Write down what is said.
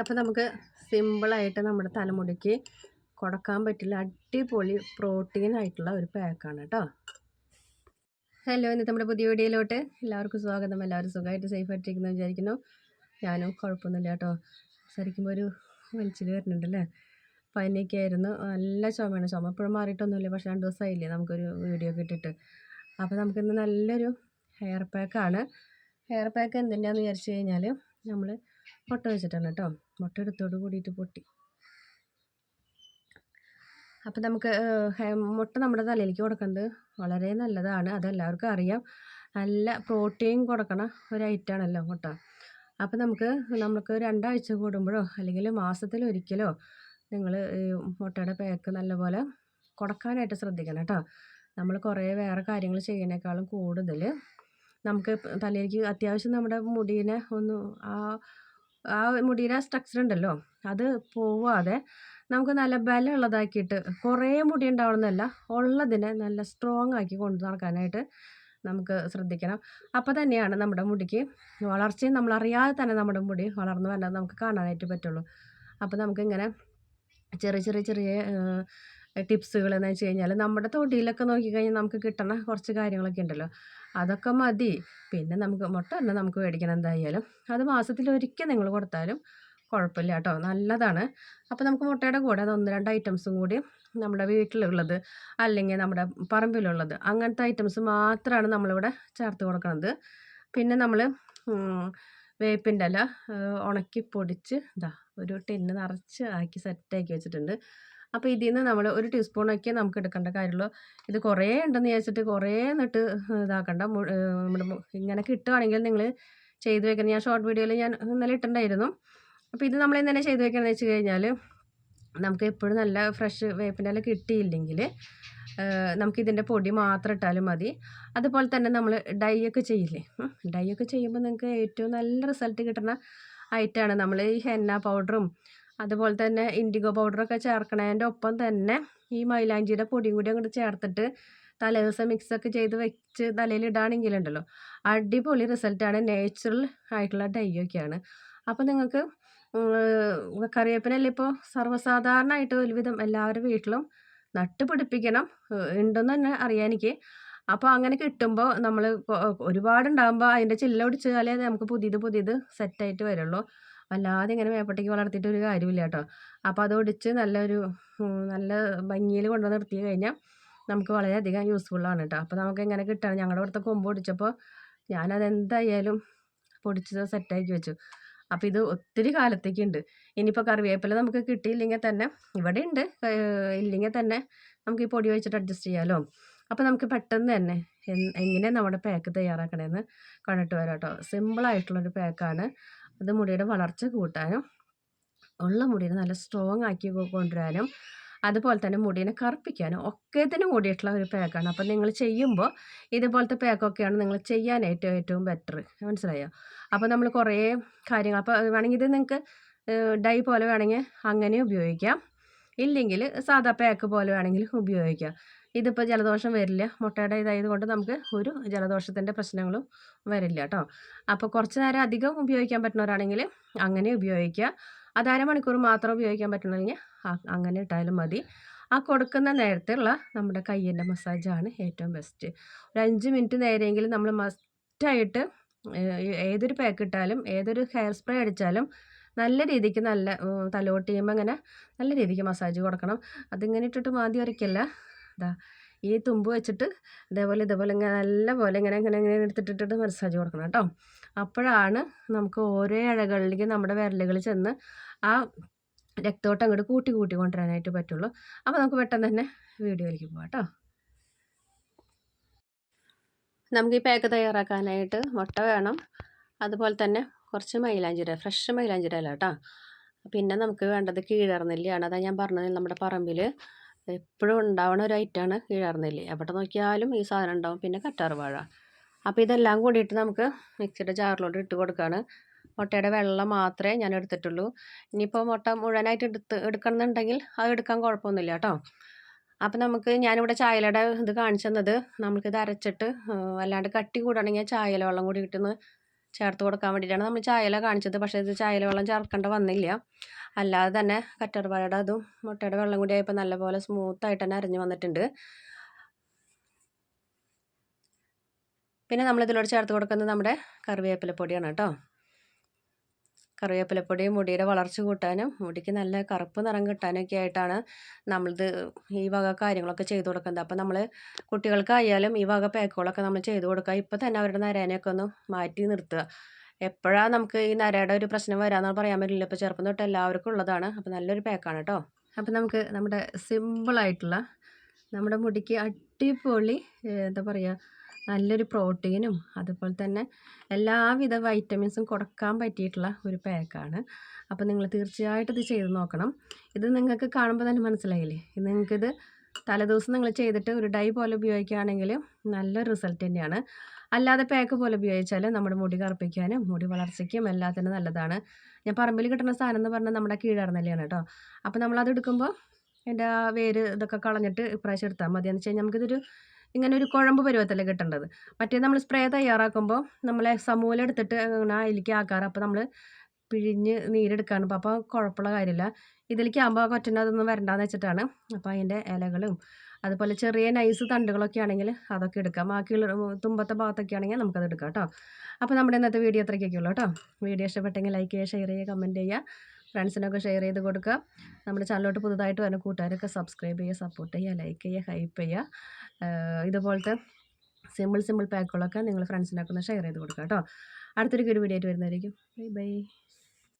അപ്പോൾ നമുക്ക് സിമ്പിളായിട്ട് നമ്മുടെ തലമുടിക്ക് കൊടുക്കാൻ പറ്റില്ല അടിപൊളി പ്രോട്ടീൻ ആയിട്ടുള്ള ഒരു പാക്കാണ് കേട്ടോ. ഹലോ ഇന്ന് നമ്മുടെ പുതിയ വീഡിയോയിലോട്ട് എല്ലാവർക്കും സ്വാഗതം. എല്ലാവരും സുഖമായിട്ട് സേഫ് ആയിട്ടിരിക്കുന്നു വിചാരിക്കുന്നു. ഞാനും കുഴപ്പമൊന്നുമില്ല കേട്ടോ. സംസാരിക്കുമ്പോൾ ഒരു വലിച്ചിൽ വരുന്നുണ്ടല്ലേ? പനിയൊക്കെ ആയിരുന്നു നല്ല ചുമയാണ്. ചുമ ഇപ്പോഴും മാറിയിട്ടൊന്നുമില്ല. പക്ഷേ രണ്ട് ദിവസമായില്ലേ നമുക്കൊരു വീഡിയോ ഒക്കെ ഇട്ടിട്ട്. അപ്പോൾ നമുക്കിന്ന് നല്ലൊരു ഹെയർ പാക്കാണ്. ഹെയർ പാക്ക് എന്തിന്റെയാണെന്ന് വിചാരിച്ചു കഴിഞ്ഞാൽ നമ്മൾ മുട്ട വെച്ചിട്ടാണ് കേട്ടോ. മുട്ട എടുത്തോട് കൂടിയിട്ട് പൊട്ടി. അപ്പം നമുക്ക് മുട്ട നമ്മുടെ തലയിലേക്ക് കൊടുക്കുന്നത് വളരെ നല്ലതാണ്. അതെല്ലാവർക്കും അറിയാം. നല്ല പ്രോട്ടീൻ കൊടുക്കണ ഒരു ഐറ്റാണല്ലോ മുട്ട. അപ്പം നമുക്ക് നമുക്ക് രണ്ടാഴ്ച കൂടുമ്പോഴോ അല്ലെങ്കിൽ മാസത്തിൽ ഒരിക്കലോ നിങ്ങൾ മുട്ടയുടെ പാക്ക് നല്ലപോലെ കൊടുക്കാനായിട്ട് ശ്രദ്ധിക്കണം കേട്ടോ. നമ്മൾ കുറേ വേറെ കാര്യങ്ങൾ ചെയ്യുന്നതിനേക്കാളും കൂടുതൽ നമുക്ക് തലയിലേക്ക് അത്യാവശ്യം നമ്മുടെ മുടീനെ ഒന്ന് ആ ആ മുടിയുടെ സ്ട്രക്ചർ ഉണ്ടല്ലോ അത് പോവാതെ നമുക്ക് നല്ല ബലമുള്ളതാക്കിയിട്ട് കുറേ മുടി ഉണ്ടാവണമെന്നല്ല ഉള്ളതിനെ നല്ല സ്ട്രോങ് ആക്കി കൊണ്ടു നടക്കാനായിട്ട് നമുക്ക് ശ്രദ്ധിക്കണം. അപ്പോൾ തന്നെയാണ് നമ്മുടെ മുടിക്ക് വളർച്ചയും നമ്മളറിയാതെ തന്നെ നമ്മുടെ മുടി വളർന്നു വരുന്നത് നമുക്ക് കാണാനായിട്ട് പറ്റുള്ളൂ. അപ്പോൾ നമുക്കിങ്ങനെ ചെറിയ ചെറിയ ചെറിയ ടിപ്സുകൾ എന്ന് വെച്ച് കഴിഞ്ഞാൽ നമ്മുടെ തൊടിയിലൊക്കെ നോക്കിക്കഴിഞ്ഞാൽ നമുക്ക് കിട്ടണ കുറച്ച് കാര്യങ്ങളൊക്കെ ഉണ്ടല്ലോ. അതൊക്കെ മതി. പിന്നെ നമുക്ക് മുട്ട തന്നെ നമുക്ക് മേടിക്കണം എന്തായാലും. അത് മാസത്തിൽ ഒരിക്കൽ നിങ്ങൾ കൊടുത്താലും കുഴപ്പമില്ല കേട്ടോ. നല്ലതാണ്. അപ്പോൾ നമുക്ക് മുട്ടയുടെ കൂടെ അത് ഒന്ന് രണ്ട് ഐറ്റംസും കൂടി നമ്മുടെ വീട്ടിലുള്ളത് അല്ലെങ്കിൽ നമ്മുടെ പറമ്പിലുള്ളത് അങ്ങനത്തെ ഐറ്റംസ് മാത്രമാണ് നമ്മളിവിടെ ചേർത്ത് കൊടുക്കുന്നത് പിന്നെ നമ്മൾ വേപ്പിന്റെ ഇല ഉണക്കി പൊടിച്ച് ഇതാ ഒരു ടിന്ന് നിറച്ച് ആക്കി സെറ്റാക്കി വെച്ചിട്ടുണ്ട്. അപ്പോൾ ഇതിൽ നിന്ന് നമ്മൾ ഒരു ടീസ്പൂണൊക്കെ നമുക്ക് എടുക്കേണ്ട കാര്യമുള്ളൂ ഇത് കുറേ ഉണ്ടെന്ന് വിചാരിച്ചിട്ട് കുറേ എന്നിട്ട് ഇതാക്കണ്ട. നമ്മുടെ ഇങ്ങനെ കിട്ടുകയാണെങ്കിൽ നിങ്ങൾ ചെയ്ത് വെക്കണം. ഞാൻ ഷോർട്ട് വീഡിയോയിൽ ഞാൻ ഇന്നലെ ഇട്ടിട്ടുണ്ടായിരുന്നു. അപ്പോൾ ഇത് നമ്മൾ ഇന്നലെ ചെയ്ത് വെക്കണമെന്ന് വെച്ച് കഴിഞ്ഞാൽ നമുക്ക് എപ്പോഴും നല്ല ഫ്രഷ് വേപ്പിന്റെ ഇല കിട്ടിയില്ലെങ്കിൽ നമുക്കിതിന്റെ പൊടി മാത്രം ഇട്ടാലും മതി. അതുപോലെ തന്നെ നമ്മൾ ഡൈ ഒക്കെ ചെയ്യില്ലേ ഡൈ ഒക്കെ ചെയ്യുമ്പോൾ നിങ്ങൾക്ക് ഏറ്റവും നല്ല റിസൾട്ട് കിട്ടുന്ന ഐറ്റമാണ് നമ്മൾ ഈ ഹെന്ന പൗഡറും അതുപോലെ തന്നെ ഇൻഡിഗോ പൗഡറൊക്കെ ചേർക്കണതിന്റെ ഒപ്പം തന്നെ ഈ മൈലാഞ്ചിയുടെ പൊടിയും കൂടി അങ്ങോട്ട് ചേർത്തിട്ട് തലേദിവസം മിക്സൊക്കെ ചെയ്ത് വെച്ച് തലയിൽ ഇടുകയാണെങ്കിലുണ്ടല്ലോ അടിപൊളി റിസൾട്ടാണ് നേച്ചുറൽ ആയിട്ടുള്ള ഡൈയൊക്കെയാണ് അപ്പോൾ നിങ്ങൾക്ക് കറിവേപ്പിനല്ലേ ഇപ്പോൾ സർവസാധാരണമായിട്ട് ഒരുവിധം എല്ലാവരുടെ വീട്ടിലും നട്ട് പിടിപ്പിക്കണം ഉണ്ടെന്ന് തന്നെ അറിയാൻ എനിക്ക്. അപ്പോൾ അങ്ങനെ കിട്ടുമ്പോൾ നമ്മൾ ഒരുപാടുണ്ടാകുമ്പോൾ അതിന്റെ ചില്ല ഒടിച്ചാലേ നമുക്ക് പുതിയത് പുതിയത് സെറ്റായിട്ട് വരുള്ളൂ. അല്ലാതെ ഇങ്ങനെ മേപ്പട്ടിക്ക് വളർത്തിയിട്ട് ഒരു കാര്യമില്ല കേട്ടോ. അപ്പോൾ അത് ഒടിച്ച് നല്ലൊരു നല്ല ഭംഗിയിൽ കൊണ്ടുവന്ന് നിർത്തി കഴിഞ്ഞാൽ നമുക്ക് വളരെയധികം യൂസ്ഫുള്ളാണ് കേട്ടോ. അപ്പോൾ നമുക്ക് എങ്ങനെ കിട്ടണം? ഞങ്ങളുടെ അടുത്ത് കൊമ്പ് പൊടിച്ചപ്പോൾ ഞാനത് എന്തായാലും പൊടിച്ചത് സെറ്റാക്കി വെച്ചു. അപ്പോൾ ഇത് ഒത്തിരി കാലത്തേക്കുണ്ട്. ഇനിയിപ്പോൾ കറിവേപ്പില നമുക്ക് കിട്ടിയില്ലെങ്കിൽ തന്നെ ഇവിടെ ഉണ്ട് ഇല്ലെങ്കിൽ തന്നെ നമുക്ക് ഈ പൊടി വെച്ചിട്ട് അഡ്ജസ്റ്റ് ചെയ്യാമല്ലോ അപ്പോൾ നമുക്ക് പെട്ടെന്ന് തന്നെ എങ്ങനെ നമ്മുടെ പാക്ക് തയ്യാറാക്കണമെന്ന് കണ്ടിട്ട് വരാം കേട്ടോ. സിമ്പിളായിട്ടുള്ളൊരു പാക്കാണ് അത് മുടിയുടെ വളർച്ച കൂട്ടാനും ഉള്ള മുടിയെ നല്ല സ്ട്രോങ് ആക്കി കൊണ്ടുവരാനും അതുപോലെ തന്നെ മുടിയെ കറുപ്പിക്കാനും തന്നെ കൂടിയിട്ടുള്ള ഒരു പാക്കാണ് അപ്പം നിങ്ങൾ ചെയ്യുമ്പോൾ ഇതുപോലത്തെ പാക്കൊക്കെയാണ് നിങ്ങൾ ഏറ്റവും ഏറ്റവും ബെറ്റർ മനസ്സിലായോ? അപ്പോൾ നമ്മൾ കുറേ കാര്യങ്ങൾ അപ്പോൾ വേണമെങ്കിൽ ഇത് നിങ്ങൾക്ക് ഡൈ പോലെ വേണമെങ്കിൽ അങ്ങനെ ഉപയോഗിക്കാം. ഇല്ലെങ്കിൽ സാധാ പാക്ക് പോലെ വേണമെങ്കിൽ ഉപയോഗിക്കാം. ഇതിപ്പോൾ ജലദോഷം വരില്ല. മുട്ടയുടെ ഇതായത് കൊണ്ട് നമുക്ക് ഒരു ജലദോഷത്തിന്റെ പ്രശ്നങ്ങളും വരില്ല കേട്ടോ. അപ്പോൾ കുറച്ച് നേരം അധികം ഉപയോഗിക്കാൻ പറ്റുന്നവരാണെങ്കിൽ അങ്ങനെ ഉപയോഗിക്കുക. അത് അരമണിക്കൂർ മാത്രം ഉപയോഗിക്കാൻ പറ്റണമെങ്കിൽ അങ്ങനെ ഇട്ടാലും മതി. ആ കൊടുക്കുന്ന നേരത്തുള്ള നമ്മുടെ കയ്യിന്റെ മസാജാണ് ഏറ്റവും ബെസ്റ്റ് ഒരു അഞ്ച് മിനിറ്റ് നേരെയെങ്കിലും നമ്മൾ മസ്റ്റായിട്ട് ഏതൊരു പാക്ക് ഇട്ടാലും ഏതൊരു ഹെയർ സ്പ്രേ അടിച്ചാലും നല്ല രീതിക്ക് നല്ല തലോട്ട് ചെയ്യുമ്പോൾ അങ്ങനെ നല്ല രീതിക്ക് മസാജ് കൊടുക്കണം. അതിങ്ങനെ ഇട്ടിട്ട് മാതി വരയ്ക്കല്ല ഇതാ ഈ തുമ്പ് വെച്ചിട്ട് ഇതേപോലെ ഇതേപോലെ ഇങ്ങനെ നല്ല പോലെ ഇങ്ങനെ ഇങ്ങനെ ഇങ്ങനെ എടുത്തിട്ടിട്ട് മസാജ് കൊടുക്കണം കേട്ടോ അപ്പോഴാണ് നമുക്ക് ഓരോ ഇഴകളിലേക്ക് നമ്മുടെ വിരലുകൾ ചെന്ന് ആ രക്തോട്ടം അങ്ങോട്ട് കൂട്ടി കൂട്ടി കൊണ്ടുവരാനായിട്ട് പറ്റുള്ളൂ. അപ്പോൾ നമുക്ക് പെട്ടെന്ന് തന്നെ വീഡിയോയിലേക്ക് പോകാം കേട്ടോ നമുക്ക് ഈ പാക്ക് തയ്യാറാക്കാനായിട്ട് മുട്ട വേണം. അതുപോലെ തന്നെ കുറച്ച് മൈലാഞ്ചിര ഫ്രഷ് മൈലാഞ്ചിര അല്ല കേട്ടോ. പിന്നെ നമുക്ക് വേണ്ടത് കീഴറനെല്ലിയാണ് അതാണ് ഞാൻ പറഞ്ഞത് നമ്മുടെ പറമ്പിൽ എപ്പോഴും ഉണ്ടാവണ ഒരു ഐറ്റമാണ് കീഴാർനെല്ലി. എവിടെ നോക്കിയാലും ഈ സാധനം ഉണ്ടാവും. പിന്നെ കറ്റാറ് വാഴ. അപ്പോൾ ഇതെല്ലാം കൂടിയിട്ട് നമുക്ക് മിക്സിയുടെ ജാറിലോട്ട് ഇട്ട് കൊടുക്കുകയാണ് മുട്ടയുടെ വെള്ളം മാത്രമേ ഞാൻ എടുത്തിട്ടുള്ളൂ. ഇനിയിപ്പോൾ മുട്ട മുഴുവനായിട്ട് എടുത്ത് എടുക്കണമെന്നുണ്ടെങ്കിൽ അത് എടുക്കാൻ കുഴപ്പമൊന്നുമില്ല കേട്ടോ. അപ്പോൾ നമുക്ക് ഞാനിവിടെ ചായലയുടെ ഇത് കാണിച്ചു തന്നത്. നമുക്കിത് അരച്ചിട്ട് അല്ലാണ്ട് കട്ടി കൂടുകയാണെങ്കിൽ ചായല വെള്ളം കൂടി ഇട്ടൊന്ന് ചേർത്ത് കൊടുക്കാൻ വേണ്ടിയിട്ടാണ് നമ്മൾ ചായല കാണിച്ചത്. പക്ഷേ ഇത് ചായല വെള്ളം ചേർക്കേണ്ട വന്നില്ല. അല്ലാതെ തന്നെ കറ്റർവാഴയുടെ അതും മുട്ടയുടെ വെള്ളം കൂടി ആയപ്പോൾ നല്ലപോലെ സ്മൂത്തായിട്ട് തന്നെ അരിഞ്ഞ് വന്നിട്ടുണ്ട്. പിന്നെ നമ്മളിതിലോട് ചേർത്ത് കൊടുക്കുന്നത് നമ്മുടെ കറിവേപ്പില പൊടിയാണ് കേട്ടോ. കറിവേപ്പിലപ്പൊടി മുടിയുടെ വളർച്ച കൂട്ടാനും മുടിക്ക് നല്ല കറുപ്പ് നിറം കിട്ടാനൊക്കെ ആയിട്ടാണ് നമ്മളിത് ഈ വക കാര്യങ്ങളൊക്കെ ചെയ്തു കൊടുക്കുന്നത്. അപ്പോൾ നമ്മൾ കുട്ടികൾക്കായാലും ഈ വക പാക്കുകളൊക്കെ നമ്മൾ ചെയ്തു കൊടുക്കുക. ഇപ്പോൾ തന്നെ അവരുടെ നരേനെയൊക്കെ ഒന്ന് മാറ്റി നിർത്തുക. എപ്പോഴാണ് നമുക്ക് ഈ നരയുടെ ഒരു പ്രശ്നം വരാമെന്ന് പറയാൻ പറ്റില്ല ഇപ്പോൾ ചെറുപ്പം തൊട്ട് എല്ലാവർക്കും ഉള്ളതാണ്. അപ്പോൾ നല്ലൊരു പാക്കാണ് കേട്ടോ. അപ്പോൾ നമുക്ക് നമ്മുടെ സിമ്പിളായിട്ടുള്ള നമ്മുടെ മുടിക്ക് അടിപൊളി എന്താ പറയുക നല്ലൊരു പ്രോട്ടീനും അതുപോലെ തന്നെ എല്ലാവിധ വൈറ്റമിൻസും കൊടുക്കാൻ പറ്റിയിട്ടുള്ള ഒരു പാക്കാണ്. അപ്പോൾ നിങ്ങൾ തീർച്ചയായിട്ടും ഇത് ചെയ്ത് നോക്കണം. ഇത് നിങ്ങൾക്ക് കാണുമ്പോൾ തന്നെ മനസ്സിലായില്ലേ? നിങ്ങൾക്കിത് തലേദിവസം നിങ്ങൾ ചെയ്തിട്ട് ഒരു ഡൈ പോലെ ഉപയോഗിക്കുകയാണെങ്കിൽ നല്ല റിസൾട്ട് തന്നെയാണ്. അല്ലാതെ പാക്ക് പോലെ ഉപയോഗിച്ചാൽ നമ്മുടെ മുടി കറുപ്പിക്കാനും മുടി വളർച്ചയ്ക്കും എല്ലാത്തിനും നല്ലതാണ്. ഞാൻ പറമ്പിൽ കിട്ടുന്ന സാധനം എന്ന് പറഞ്ഞാൽ നമ്മുടെ കീഴടന്നല്ലാണ് കേട്ടോ. അപ്പോൾ നമ്മളത് എടുക്കുമ്പോൾ എന്റെ ആ വേര് ഇതൊക്കെ കളഞ്ഞിട്ട് ഇപ്രാവശ്യം എടുത്താൽ മതി. എന്ന് വെച്ച് നമുക്കിതൊരു ഇങ്ങനെ ഒരു കുഴമ്പ് പരുവത്തിൽ കിട്ടേണ്ടത്? മറ്റേ നമ്മൾ സ്പ്രേ തയ്യാറാക്കുമ്പോൾ നമ്മളെ സമൂല എടുത്തിട്ട് അങ്ങനെ അതിലേക്ക് ആക്കാറ്. അപ്പോൾ നമ്മൾ പിഴിഞ്ഞ് നീരെടുക്കാണ്. അപ്പോൾ കുഴപ്പമുള്ള കാര്യമില്ല ഇതിലേക്ക് ആകുമ്പോൾ കൊറ്റന്റെ അതൊന്നും വരണ്ടാന്ന് വെച്ചിട്ടാണ്. അപ്പോൾ അതിന്റെ ഇലകളും അതുപോലെ ചെറിയ നൈസ് തണ്ടുകളൊക്കെ ആണെങ്കിൽ അതൊക്കെ എടുക്കാം. ബാക്കി തുമ്പത്തെ ഭാഗത്തൊക്കെ ആണെങ്കിൽ നമുക്കത് എടുക്കാം കേട്ടോ. അപ്പോൾ നമ്മുടെ ഇന്നത്തെ വീഡിയോ അത്രയ്ക്കൊക്കെ ഉള്ളൂ കേട്ടോ. വീഡിയോ ഇഷ്ടപ്പെട്ടെങ്കിൽ ലൈക്ക് ചെയ്യുക ഷെയർ ചെയ്യുക കമന്റ് ചെയ്യുക. ഫ്രണ്ട്സിനൊക്കെ ഷെയർ ചെയ്ത് കൊടുക്കുക. നമ്മുടെ ചാനലോട്ട് പുതുതായിട്ട് വരുന്ന കൂട്ടുകാരൊക്കെ സബ്സ്ക്രൈബ് ചെയ്യുക സപ്പോർട്ട് ചെയ്യുക ലൈക്ക് ചെയ്യുക ഹൈപ്പ് ചെയ്യുക. ഇതുപോലത്തെ സിമ്പിൾ സിമ്പിൾ പാക്കുകളൊക്കെ നിങ്ങൾ ഫ്രണ്ട്സിനൊക്കെ ഒന്ന് ഷെയർ ചെയ്ത് കൊടുക്കുക കേട്ടോ. അടുത്തൊരു വീഡിയോ ആയിട്ട് വരുന്നതായിരിക്കും. Bye bye